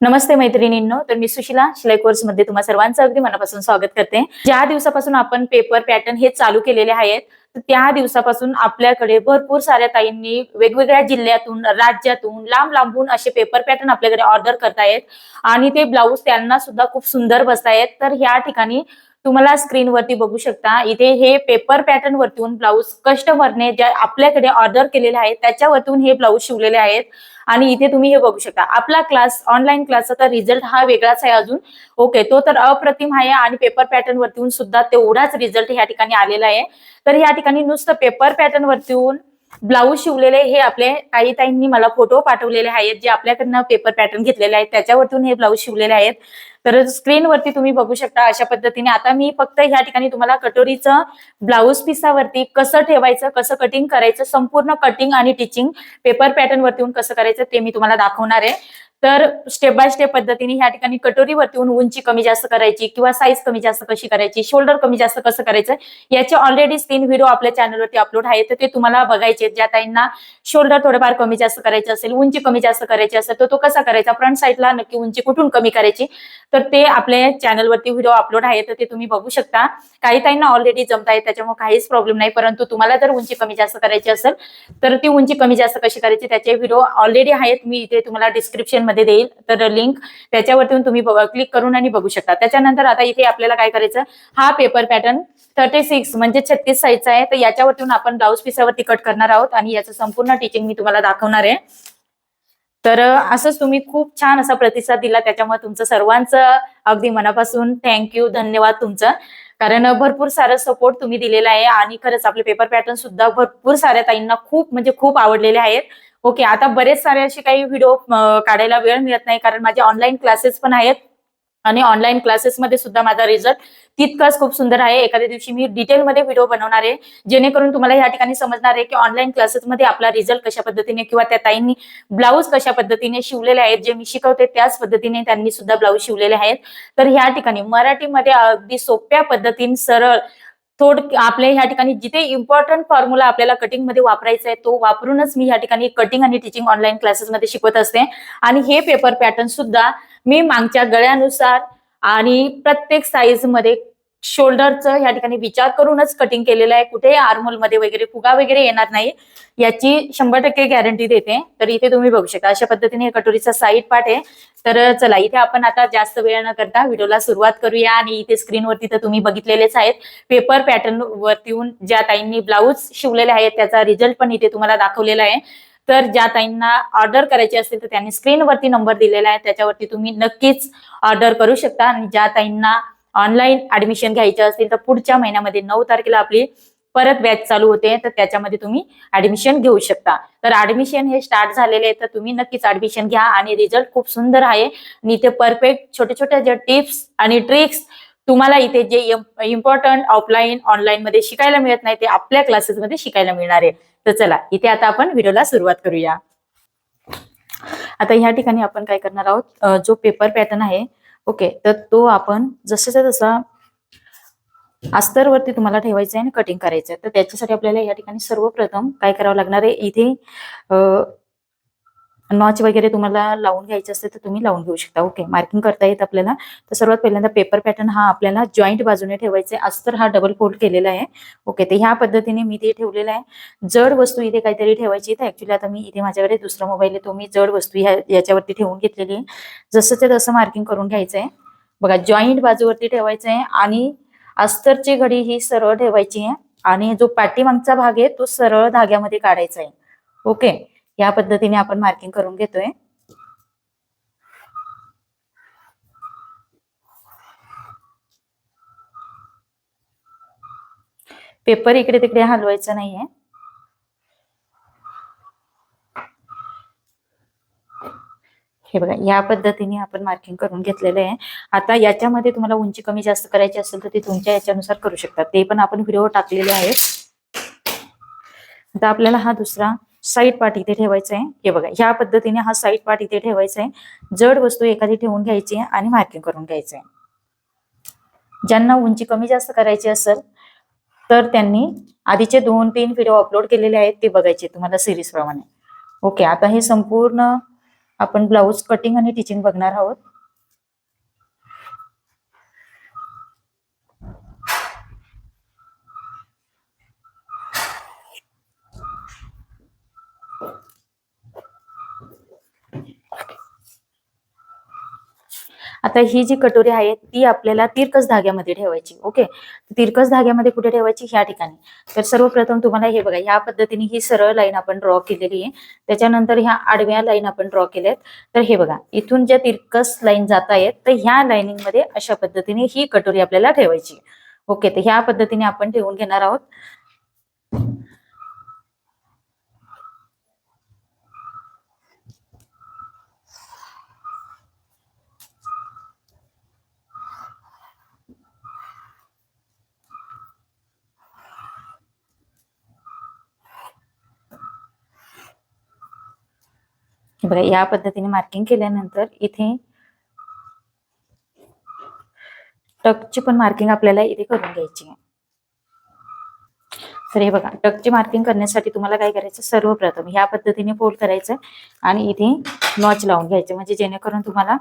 नमस्ते मैत्रिणींनो तर मी सुशिला शिलाई कोर्समध्ये तुम्हा सर्वांचं अगदी मनापासून स्वागत करते. ज्या दिवसापासून आपण पेपर पॅटर्न हे चालू केलेले आहेत तर त्या दिवसापासून आपल्याकडे भरपूर साऱ्या ताईंनी वेगवेगळ्या जिल्ह्यातून राज्यातून लांब लांबून असे पेपर पॅटर्न आपल्याकडे ऑर्डर करतायत. आणि ते ब्लाऊज त्यांना सुद्धा खूप सुंदर बसतायत. तर ह्या ठिकाणी तुम्हाला स्क्रीनवरती बघू शकता. इथे हे पेपर पॅटर्न वरतून ब्लाऊज कस्टमरने ज्या आपल्याकडे ऑर्डर केलेले आहेत त्याच्यावरतून हे ब्लाऊज शिवलेले आहेत. आणि इथे तुम्ही हे बघू शकता. आपला क्लास ऑनलाईन क्लासचा तर रिझल्ट हा वेगळाच आहे अजून. ओके तो तर अप्रतिम आहे आणि पेपर पॅटर्न वरतीहून सुद्धा तेवढाच रिझल्ट ह्या ठिकाणी आलेला आहे. तर ह्या ठिकाणी नुसतं पेपर पॅटर्न वरतीहून ब्लाऊज शिवलेले हे आपले काही ताईंनी मला फोटो पाठवलेले आहेत जे आपल्याकडनं पेपर पॅटर्न घेतलेले आहेत. त्याच्यावरतून हे ब्लाऊज शिवलेले आहेत. तर स्क्रीनवरती तुम्ही बघू शकता अशा पद्धतीने. आता मी फक्त ह्या ठिकाणी तुम्हाला कटोरीचं ब्लाऊज पिसावरती कसं ठेवायचं कसं कटिंग करायचं संपूर्ण कटिंग आणि टिचिंग पेपर पॅटर्न वरती कसं करायचं ते मी तुम्हाला दाखवणार आहे. तर स्टेप बाय स्टेप पद्धतीने ह्या ठिकाणी कटोरीवरती येऊन उंची कमी जास्त करायची किंवा साईज कमी जास्त कशी करायची शोल्डर कमी जास्त कसं करायचं याचे ऑलरेडी तीन व्हिडिओ आपल्या चॅनलवरती अपलोड आहेत. तर ते तुम्हाला बघायचे ज्या ताईंना शोल्डर थोडंफार कमी जास्त करायचे असेल उंची कमी जास्त करायची असेल तर तो कसा करायचा? फ्रंट साईडला नक्की उंची कुठून कमी करायची? तर ते आपल्या चॅनलवरती व्हिडिओ अपलोड आहेत. तर ते तुम्ही बघू शकता. काही ताईंना ऑलरेडी जमत आहे. त्याच्यामुळे काहीच प्रॉब्लेम नाही. परंतु तुम्हाला जर उंची कमी जास्त करायची असेल तर ती उंची कमी जास्त कशी करायची? त्याचे व्हिडिओ ऑलरेडी आहेत. मी इथे तुम्हाला डिस्क्रिप्शन मध्ये देईल. तर लिंक त्याच्यावरती तुम्ही क्लिक करून आणि बघू शकता. त्याच्यानंतर आता इथे आपल्याला काय करायचं? हा पेपर पॅटर्न थर्टी सिक्स म्हणजे छत्तीस साईजचा आहे. तर याच्यावरती आपण ब्लाऊज पिसावरती कट करणार आहोत आणि याचं संपूर्ण टीचिंग मी तुम्हाला दाखवणार आहे. तर असंच तुम्ही खूप छान असा प्रतिसाद दिला. त्याच्यामुळे तुमचं सर्वांचं अगदी मनापासून थँक्यू धन्यवाद तुमचं. कारण भरपूर सारा सपोर्ट तुम्ही दिलेला आहे. आणि खरंच आपले पेपर पॅटर्न सुद्धा भरपूर साऱ्या ताईंना खूप म्हणजे खूप आवडलेले आहेत. ओके आता बरेच सारे असे काही व्हिडिओ काढायला वेळ मिळत नाही कारण माझे ऑनलाईन क्लासेस पण आहेत. आणि ऑनलाईन क्लासेसमध्ये सुद्धा माझा रिझल्ट तितकाच खूप सुंदर आहे. एखाद्या दिवशी मी डिटेलमध्ये व्हिडिओ बनवणार आहे जेणेकरून तुम्हाला या ठिकाणी समजणार आहे की ऑनलाईन क्लासेसमध्ये आपला रिझल्ट कशा पद्धतीने किंवा त्या ताईंनी ब्लाऊज कशा पद्धतीने शिवलेले आहेत जे मी शिकवते त्याच पद्धतीने त्यांनी सुद्धा ब्लाऊज शिवलेले आहेत. तर ह्या ठिकाणी मराठीमध्ये अगदी सोप्या पद्धतीने सरळ थोड आपल्या ह्या ठिकाणी जिथे इम्पॉर्टंट फॉर्म्युला आपल्याला कटिंगमध्ये वापरायचा आहे तो वापरूनच मी ह्या ठिकाणी कटिंग आणि टीचिंग ऑनलाईन क्लासेसमध्ये शिकवत असते. आणि हे पेपर पॅटर्न सुद्धा मी मागच्या गळ्यानुसार आणि प्रत्येक साईजमध्ये शोल्डरचं या ठिकाणी विचार करूनच कटिंग केलेलं आहे. कुठे आर्मोलमध्ये वगैरे फुगा वगैरे येणार नाही. याची शंभर टक्के गॅरंटी देते. तर इथे तुम्ही बघू शकता. अशा पद्धतीने कटोरीचा साईड पार्ट आहे. तर चला इथे आपण आता जास्त वेळ न करता व्हिडिओला सुरुवात करूया. आणि इथे स्क्रीनवरती तर तुम्ही बघितलेलेच आहेत. पेपर पॅटर्न वरतीहून ज्या ताईंनी ब्लाऊज शिवलेले आहेत त्याचा रिझल्ट पण इथे तुम्हाला दाखवलेला आहे. तर ज्या ताईंना ऑर्डर करायची असेल तर त्यांनी स्क्रीनवरती नंबर दिलेला आहे. त्याच्यावरती तुम्ही नक्कीच ऑर्डर करू शकता. आणि ज्या ताईंना ऑनलाईन ऍडमिशन घ्यायचे असतील तर पुढच्या महिन्यामध्ये नऊ तारखेला आपली परत बॅच चालू होते. तर त्याच्यामध्ये तुम्ही ऍडमिशन घेऊ शकता. तर ऍडमिशन हे स्टार्ट झालेले आहे तर तुम्ही नक्कीच ऍडमिशन घ्या आणि रिझल्ट खूप सुंदर आहे. आणि इथे परफेक्ट छोट्या छोट्या जे टिप्स आणि ट्रिक्स तुम्हाला इथे जे इम्पॉर्टंट ऑफलाईन ऑनलाईन मध्ये शिकायला मिळत नाही ते आपल्या क्लासेसमध्ये शिकायला मिळणार आहे. तर चला इथे आता आपण व्हिडिओला सुरुवात करूया. आता ह्या ठिकाणी आपण काय करणार आहोत? जो पेपर पॅटर्न आहे ओके तर तो आपण जसाचा तसा अस्तरवरती तुम्हाला ठेवायचं आहे आणि कटिंग करायचं आहे तर त्याच्यासाठी आपल्याला या ठिकाणी सर्वप्रथम काय करावं लागणार आहे? इथे नॉच वगैरे तुम्हाला लावून घ्यायचे असते तर तुम्ही लावून घेऊ शकता. ओके मार्किंग करता येत आपल्याला. तर सर्वात पहिल्यांदा पेपर पॅटर्न हा आपल्याला जॉईंट बाजूने ठेवायचा आहे. अस्तर हा डबल फोल्ड केलेला आहे. ओके तर ह्या पद्धतीने मी ते ठेवलेलं आहे. जड वस्तू इथे काहीतरी ठेवायची तर ऍक्च्युली आता मी इथे माझ्याकडे दुसरा मोबाईल आहे. तो मी जड वस्तू ह्या याच्यावरती ठेवून घेतलेली आहे. जसं ते तसं मार्किंग करून घ्यायचं आहे. बघा जॉईंट बाजूवरती ठेवायचं आहे आणि अस्तरची घडी ही सरळ ठेवायची आहे. आणि जो पाठीमागचा भाग आहे तो सरळ धाग्यामध्ये काढायचा आहे. ओके या पद्धतीने आपण मार्किंग करून घेतोय. पेपर इकडे तिकडे हलवायचं नाहीये. हे बघा या पद्धतीने आपण मार्किंग करून घेतलेलं आहे. आता याच्यामध्ये तुम्हाला उंची कमी जास्त करायची असेल तर ते तुमच्या याच्यानुसार करू शकता. ते पण आपण व्हिडिओ टाकलेले आहेत. आता आपल्याला हा दुसरा साईड पार्ट इथे ठेवायचा आहे. हे बघा ह्या पद्धतीने हा साईड पार्ट इथे ठेवायचा आहे. जड वस्तू एखादी ठेवून घ्यायची आहे आणि मार्किंग करून घ्यायचं आहे. ज्यांना उंची कमी जास्त करायची असेल तर त्यांनी आधीचे दोन तीन व्हिडिओ अपलोड केलेले आहेत ते बघायचे तुम्हाला सिरीज प्रमाणे. ओके आता हे संपूर्ण आपण ब्लाऊज कटिंग आणि टिचिंग बघणार आहोत. आता ही जी कटोरी आहे ती आपल्याला तिरकस धाग्यामध्ये ठेवायची ओके? तिरकस धाग्यामध्ये कुठे ठेवायची? ह्या ठिकाणी. तर सर्वप्रथम तुम्हाला हे बघा ह्या पद्धतीने ही सरळ लाईन आपण ड्रॉ केलेली आहे. त्याच्यानंतर ह्या आडव्या लाईन आपण ड्रॉ केल्यात. तर हे बघा इथून ज्या तिरकस लाईन जात आहेत तर ह्या लाईनिंगमध्ये अशा पद्धतीने ही कटोरी आपल्याला ठेवायची ओके तर ह्या पद्धतीने आपण ठेवून घेणार आहोत. बघा या पद्धतीने मार्किंग केल्यानंतर इथे टकची पण मार्किंग आपल्याला इथे करून घ्यायची आहे. तर हे बघा टकची मार्किंग करण्यासाठी तुम्हाला काय करायचं? सर्वप्रथम ह्या पद्धतीने फोल्ड करायचं आणि इथे नॉच लावून घ्यायचं. म्हणजे जेणेकरून तुम्हाला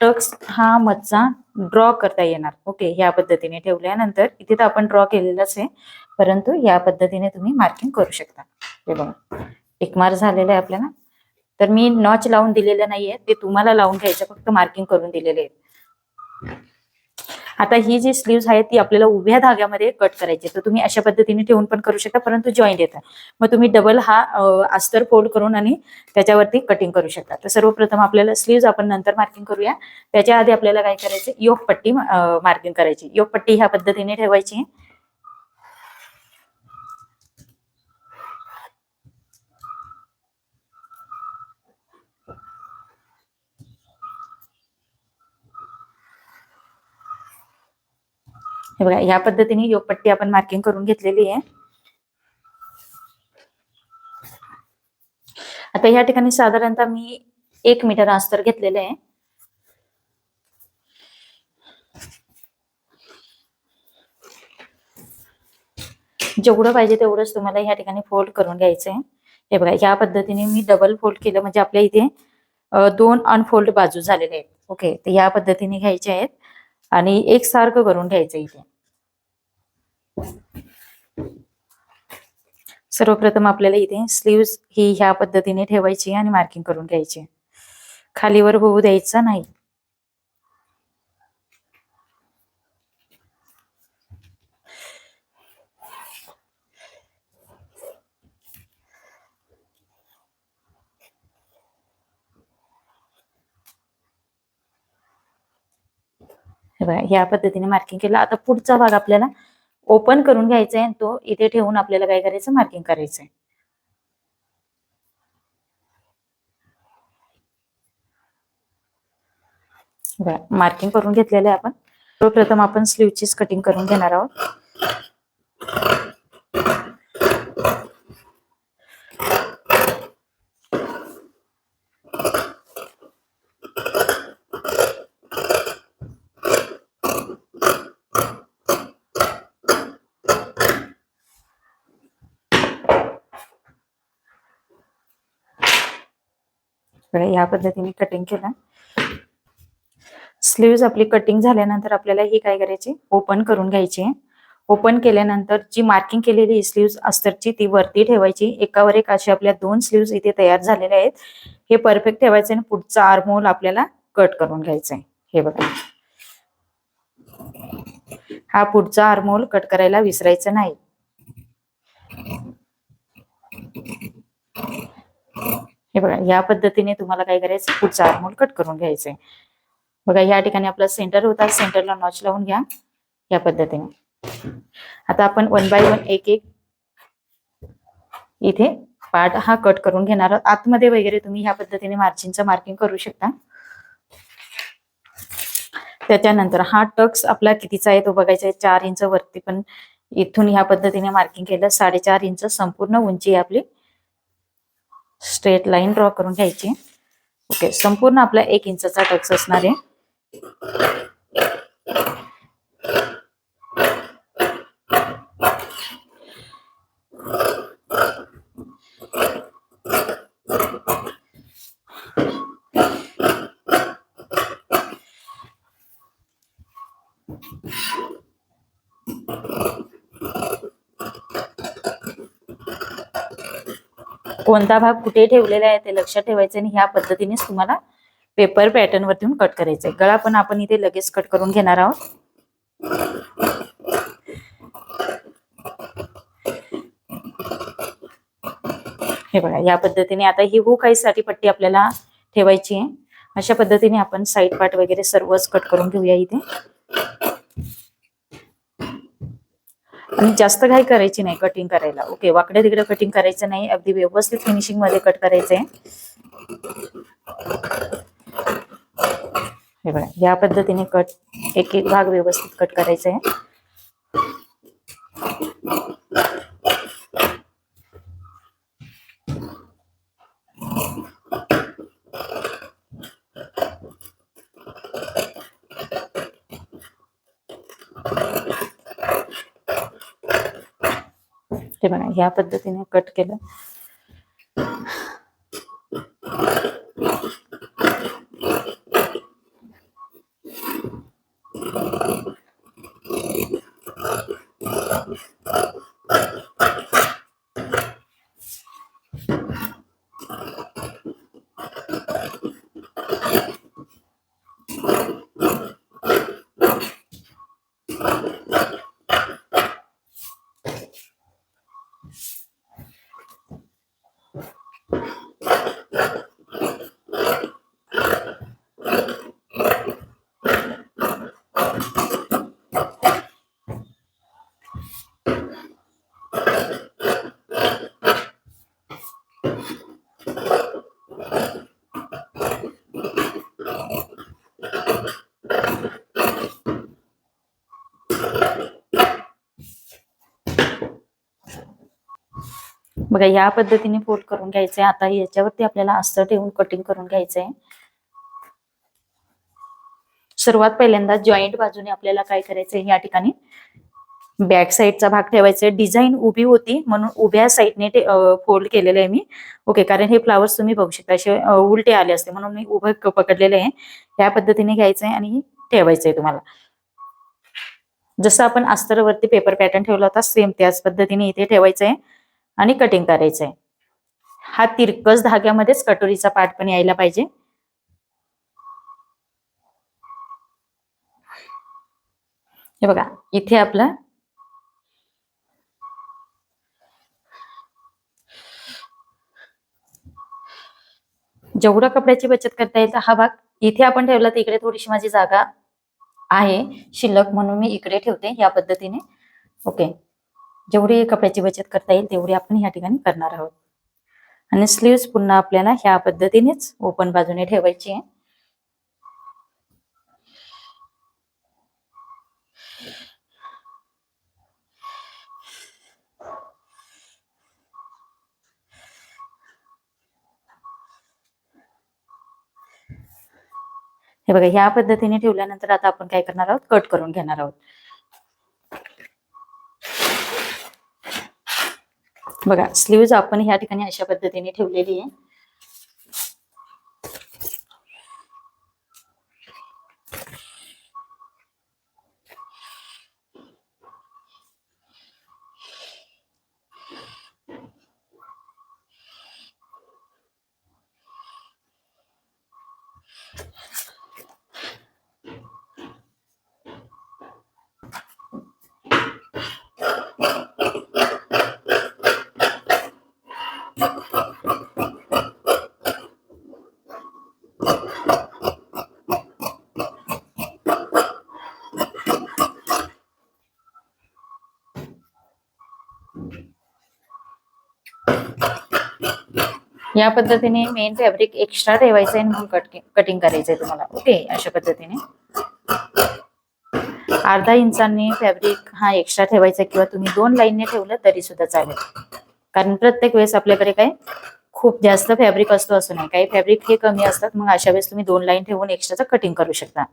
टक्स हा मच्चा ड्रॉ करता येणार. ओके ह्या पद्धतीने ठेवल्यानंतर इथे तर आपण ड्रॉ केलेलंच आहे परंतु या पद्धतीने तुम्ही मार्किंग करू शकता. हे बघा एक मार्क झालेला आहे आपल्याला. तर मी नॉच लावून दिलेलं नाहीये. ते तुम्हाला लावून घ्यायचं फक्त मार्किंग करून दिलेले आहेत. आता ही जी स्लीव्ह आहे ती आपल्याला उभ्या धाग्यामध्ये कट करायची तर तुम्ही अशा पद्धतीने ठेवून पण करू शकता परंतु जॉईंट येतात मग तुम्ही डबल हा अस्तर फोल्ड करून आणि त्याच्यावरती कटिंग करू शकता. तर सर्वप्रथम आपल्याला स्लीव्ह आपण नंतर मार्किंग करूया. त्याच्या आधी आपल्याला काय करायचं योग पट्टी मार्किंग करायची. योग पट्टी ह्या पद्धतीने ठेवायची. हे बघा या पद्धतीने योगपट्टी आपण मार्किंग करून घेतलेली आहे. आता या ठिकाणी साधारणतः मी एक मीटर अंतर घेतलेलं आहे. जेवढं पाहिजे तेवढंच तुम्हाला या ठिकाणी फोल्ड करून घ्यायचं आहे. हे बघा या पद्धतीने मी डबल फोल्ड केलं म्हणजे आपल्या इथे दोन अनफोल्ड बाजू झालेले आहेत. ओके तर या पद्धतीने घ्यायचे आहेत. आणि एक सारखं करून घ्यायचं इथे. सर्वप्रथम आपल्याला इथे स्लीव्स ही ह्या पद्धतीने ठेवायची आणि मार्किंग करून घ्यायची. खालीवर होऊ द्यायचं नाही. हे बघा ह्या पद्धतीने मार्किंग केलं. आता पुढचा भाग आपल्याला ओपन करून घ्यायचा आहे आणि तो इथे ठेवून आपल्याला काय करायचं? मार्किंग करायचं आहे. मार्किंग करून घेतलेलं आहे आपण. सर्वप्रथम आपण स्लीवचीच कटिंग करून घेणार आहोत. बघा या पद्धतीने कटिंग केलं. स्लीव्ज आपली कटिंग झाल्यानंतर आपल्याला ही काय करायची? ओपन करून घ्यायची. ओपन केल्यानंतर जी मार्किंग केलेली स्लीव्ज अस्तरची ती वरती ठेवायची. एकावर एक अशी आपल्या दोन स्लीव्ज इथे तयार झालेल्या आहेत. हे परफेक्ट ठेवायचे आणि पुढचा आर्मोल आपल्याला कट करून घ्यायचा आहे हे बघा. हा पुढचा आर्मोल कट करायला विसरायचं नाही. हे बघा या पद्धतीने तुम्हाला काय करायचं पुढचा आरमोल कट करून घ्यायचंय बघा या ठिकाणी आपला सेंटर होता. सेंटरला नॉच लावून घ्या. या पद्धतीने. आता आपण वन बाय वन एक एक इथे पार्ट हा कट करून घेणार आहोत. आतमध्ये वगैरे तुम्ही ह्या पद्धतीने मार्जिनचं मार्किंग करू शकता. त्याच्यानंतर हा टक्स आपला कितीचा आहे तो बघायचा आहे. चार इंच वरती पण इथून ह्या पद्धतीने मार्किंग केलं. साडेचार इंच संपूर्ण उंची आपली. स्ट्रेट लाईन ड्रॉ करून घ्यायची. ओके संपूर्ण आपला एक इंचचा टक्स असणार आहे. कोणता भाग कुठे ठेवलेला आहे ते लक्षात ठेवायचं आणि ह्या पद्धतीनेच तुम्हाला पेपर पॅटर्न वरती कट करायचंय. गळा पण आपण इथे लगेच कट करून घेणार आहोत. हे बघा या पद्धतीने आता ही हुकसाठी पट्टी आपल्याला ठेवायची आहे. अशा पद्धतीने आपण साईड पार्ट वगैरे सर्वच कट करून घेऊया इथे. आणि जास्त घाई करायची नाही कटिंग करायला. ओके वाकडे तिकडे कटिंग करायचं नाही. अगदी व्यवस्थित फिनिशिंगमध्ये कट करायचंय. हे बघा या पद्धतीने कट एक एक भाग व्यवस्थित कट करायचा आहे हे बघा ह्या पद्धतीने कट केलं. बघा या पद्धतीने फोल्ड करून घ्यायचंय आता याच्यावरती आपल्याला अस्तर ठेवून कटिंग करून घ्यायचंय. सर्वात पहिल्यांदा जॉईंट बाजूने आपल्याला काय करायचंय? या ठिकाणी बॅक साईडचा भाग ठेवायचा डिझाईन उभी होती म्हणून उभ्या साईडने फोल्ड केलेलं आहे मी. ओके कारण हे फ्लावर्स तुम्ही बघू शकता. असे उलटे आले असते म्हणून मी उभं पकडलेले पकडलेलं आहे. या पद्धतीने घ्यायचंय आणि ठेवायचंय तुम्हाला. जसं आपण अस्तरवरती पेपर पॅटर्न ठेवला होता सेम त्याच पद्धतीने इथे ठेवायचं आहे आणि कटिंग करायचंय. हा तिरकस धाग्यामध्येच कटोरीचा पाठ पण यायला पाहिजे. हे बघा इथे आपला जेवढा कपड्याची बचत करता येईल हा भाग इथे आपण ठेवला तर इकडे थोडीशी माझी जागा आहे. शिल्लक म्हणून मी इकडे ठेवते या पद्धतीने. ओके जेवढी कपड्याची बचत करता येईल तेवढी आपण या ठिकाणी करणार आहोत. आणि स्लीव्स पुन्हा आपल्याला ह्या पद्धतीनेच ओपन बाजूने ठेवायची आहे. हे बघा ह्या पद्धतीने ठेवल्यानंतर आता आपण काय करणार आहोत? कट करून घेणार आहोत. बघा स्लीव्ज आपण ह्या ठिकाणी अशा पद्धतीने ठेवलेली आहे. या पद्धतीने मेन फॅब्रिक एक्स्ट्रा ठेवायचं आहे म्हणून कट कटिंग करायचंय तुम्हाला. ओके अशा पद्धतीने. अर्धा इंचांनी फॅब्रिक हा एक्स्ट्रा ठेवायचा किंवा तुम्ही दोन लाईनने ठेवलं तरी सुद्धा चालेल. कारण प्रत्येक वेळेस आपल्याकडे काय? खूप जास्त फॅब्रिक असतो असं नाही. काही फॅब्रिक हे कमी असतात मग अशा वेळेस तुम्ही दोन लाईन ठेवून एक्स्ट्राचं कटिंग करू शकता.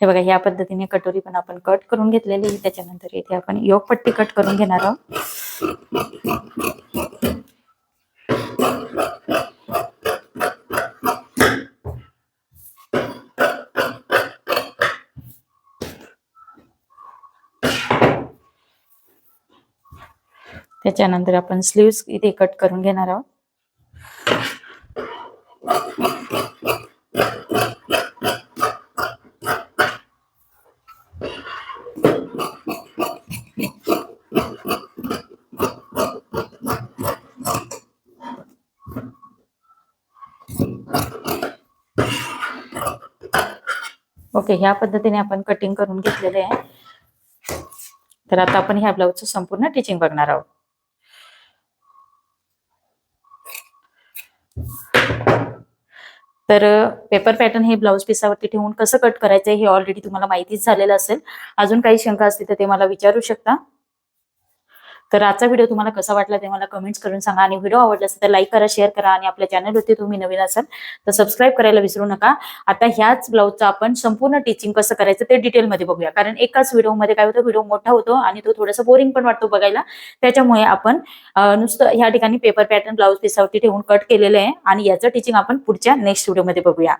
हे बघा ह्या पद्धतीने कटोरी पण आपण कट करून घेतलेली आहे. त्याच्यानंतर इथे आपण योग पट्टी कट करून घेणार आहोत त्याच्यानंतर आपण स्लीव्स इथे कट करून घेणार आहोत ओके ह्या पद्धतीने आपण कटिंग करून घेतलेले आहे. तर आता आपण ह्या ब्लाऊजचं संपूर्ण टिचिंग बघणार आहोत. तर पेपर पॅटर्न हे ब्लाऊज पिसावरती ठेवून कसं कट करायचं हे ऑलरेडी तुम्हाला माहितीच झालेलं असेल. अजून काही शंका असतील तर ते मला विचारू शकता. तर आजचा व्हिडिओ तुम्हाला कसा वाटला ते मला कमेंट्स करून सांगा. आणि व्हिडिओ आवडला असेल तर लाईक करा शेअर करा आणि आपल्या चॅनलवरती तुम्ही नवीन असाल तर सबस्क्राईब करायला विसरू नका. आता ह्याच ब्लाऊजचं आपण संपूर्ण टीचिंग कसं करायचं ते डिटेलमध्ये बघूया. कारण एकाच व्हिडिओमध्ये काय होतं व्हिडिओ मोठा होतो आणि तो थोडासा बोरिंग पण वाटतो बघायला. त्याच्यामुळे आपण नुसतं ह्या ठिकाणी पेपर पॅटर्न ब्लाऊज पिसावरती ठेवून कट केलेलं आहे आणि याचं टीचिंग आपण पुढच्या नेक्स्ट व्हिडिओमध्ये बघूया.